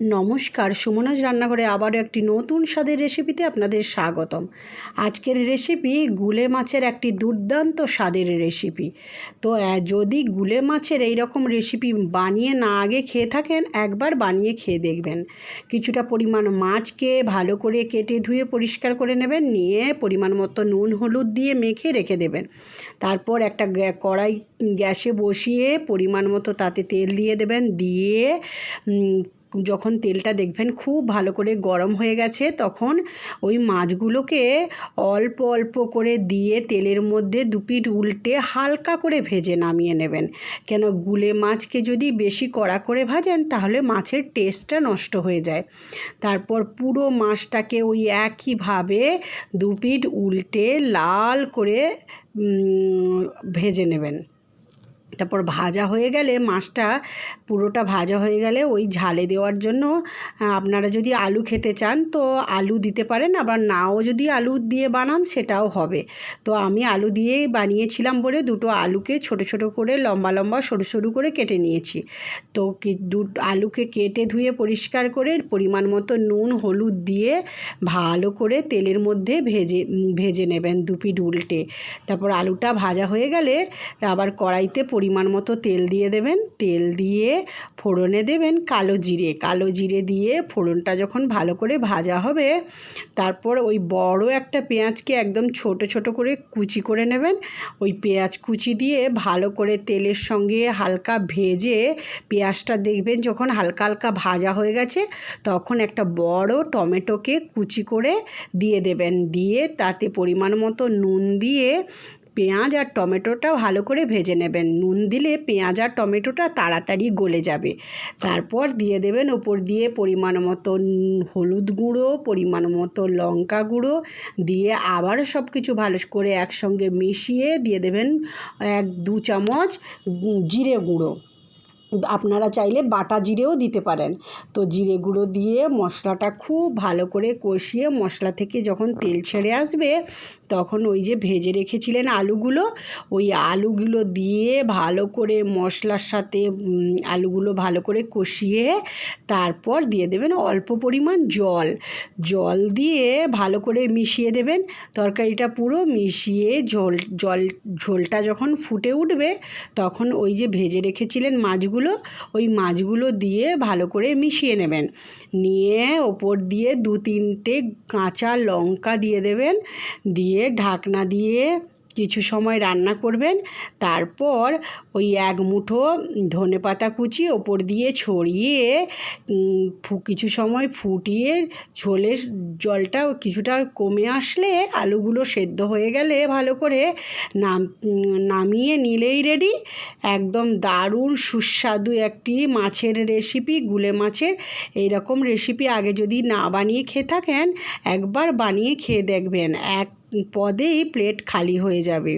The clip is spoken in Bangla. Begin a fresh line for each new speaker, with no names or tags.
নমস্কার, সুমনাজ রান্নাঘরে আবারও একটি নতুন স্বাদের রেসিপিতে আপনাদের স্বাগতম। আজকের রেসিপি গুলে মাছের একটি দুর্দান্ত স্বাদের রেসিপি তো যদি গুলে মাছের এই রকম রেসিপি বানিয়ে না আগে খেয়ে থাকেন, একবার বানিয়ে খেয়ে দেখবেন। কিছুটা পরিমাণ মাছকে ভালো করে কেটে ধুয়ে পরিষ্কার করে নেবেন, নিয়ে পরিমাণ মতো নুন, হলুদ দিয়ে মেখে রেখে দেবেন। তারপর একটা কড়াই গ্যাসে বসিয়ে পরিমাণ মতো তাতে তেল দিয়ে দেবেন, দিয়ে যখন তেলটা দেখবেন খুব ভালো করে গরম হয়ে গেছে, তখন ওই মাছগুলোকে অল্প অল্প করে দিয়ে তেলের মধ্যে দুপিট উল্টে হালকা করে ভেজে নামিয়ে নেবেন। কেন গুলে মাছকে যদি বেশি কড়া করে ভাজেন, তাহলে মাছের টেস্টটা নষ্ট হয়ে যায়। তারপর পুরো মাছটাকে ওই একইভাবে দুপিট উল্টে লাল করে ভেজে নেবেন। তারপর ভাজা হয়ে গেলে মাছটা পুরোটা ভাজা হয়ে গেলে ওই ঝালে দেওয়ার জন্য আপনারা যদি আলু খেতে চান তো আলু দিতে পারেন, আবার নাও যদি আলু দিয়ে বানান সেটাও হবে। তো আমি আলু দিয়েই বানিয়েছিলাম বলে দুটো আলুকে ছোট ছোট করে লম্বা লম্বা সরু সরু করে কেটে নিয়েছি। তো দু আলুকে কেটে ধুয়ে পরিষ্কার করে পরিমাণ মতো নুন, হলুদ দিয়ে ভালো করে তেলের মধ্যে ভেজে ভেজে নেবেন দুপিট উল্টে। তারপর আলুটা ভাজা হয়ে গেলে আবার কড়াইতে পরিমাণ মতো তেল দিয়ে দেবেন। তেল দিয়ে ফোড়নে দেবেন কালো জিরে। কালো জিরে দিয়ে ফোড়নটা যখন ভালো করে ভাজা হবে, তারপর ওই বড় একটা পেঁয়াজকে একদম ছোট ছোট করে কুচি করে নেবেন। ওই পেঁয়াজ কুচি দিয়ে ভালো করে তেলের সঙ্গে হালকা ভেজে পেঁয়াজটা দেখবেন যখন হালকা হালকা ভাজা হয়ে গেছে, তখন একটা বড় টমেটোকে কুচি করে দিয়ে দেবেন। দিয়ে তাতে পরিমাণ মতো নুন দিয়ে পেঁয়াজ আর টমেটোটা ভালো করে ভেজে নেবেন। নুন দিলে পেঁয়াজ আর টমেটোটা তাড়াতাড়ি গলে যাবে। তারপর দিয়ে দেবেন ওপর দিয়ে পরিমাণ মতো হলুদ গুঁড়ো, পরিমাণ মতো লঙ্কা গুঁড়ো। দিয়ে আবারও সব কিছু ভালো করে একসঙ্গে মিশিয়ে দিয়ে দেবেন এক দু চামচ জিরে গুঁড়ো। আপনারা চাইলে বাটা জিরেও দিতে পারেন। তো জিরে গুঁড়ো দিয়ে মশলাটা খুব ভালো করে কষিয়ে মশলা থেকে যখন তেল ছেড়ে আসবে, তখন ওই যে ভেজে রেখেছিলেন আলুগুলো, ওই আলুগুলো দিয়ে ভালো করে মশলার সাথে আলুগুলো ভালো করে কষিয়ে তারপর দিয়ে দেবেন অল্প পরিমাণ জল। জল দিয়ে ভালো করে মিশিয়ে দেবেন, তরকারিটা পুরো মিশিয়ে ঝোল, জল, ঝোলটা যখন ফুটে উঠবে, তখন ওই যে ভেজে রেখেছিলেন মাছগুলো ওই মাছগুলো দিয়ে ভালো করে মিশিয়ে নেবেন। নিয়ে ওপর দিয়ে দু তিনটে কাঁচা লঙ্কা দিয়ে দেবেন। দিয়ে ঢাকনা দিয়ে কিছু সময় রান্না করবেন, তারপর ওই এক মুঠো ধনে পাতা কুচি ওপর দিয়ে ছড়িয়ে ফু- কিছু সময় ফুটিয়ে ঝোলের জলটা কিছুটা কমে আসলে আলুগুলো সেদ্ধ হয়ে গেলে ভালো করে নাম, নামিয়ে নিলেই রেডি একদম দারুণ সুস্বাদু একটি মাছের রেসিপি গুলে মাছের এই রকম রেসিপি আগে যদি না বানিয়ে খেয়ে থাকেন, একবার বানিয়ে খেয়ে দেখবেন। এক পদেই প্লেট খালি হয়ে যাবে।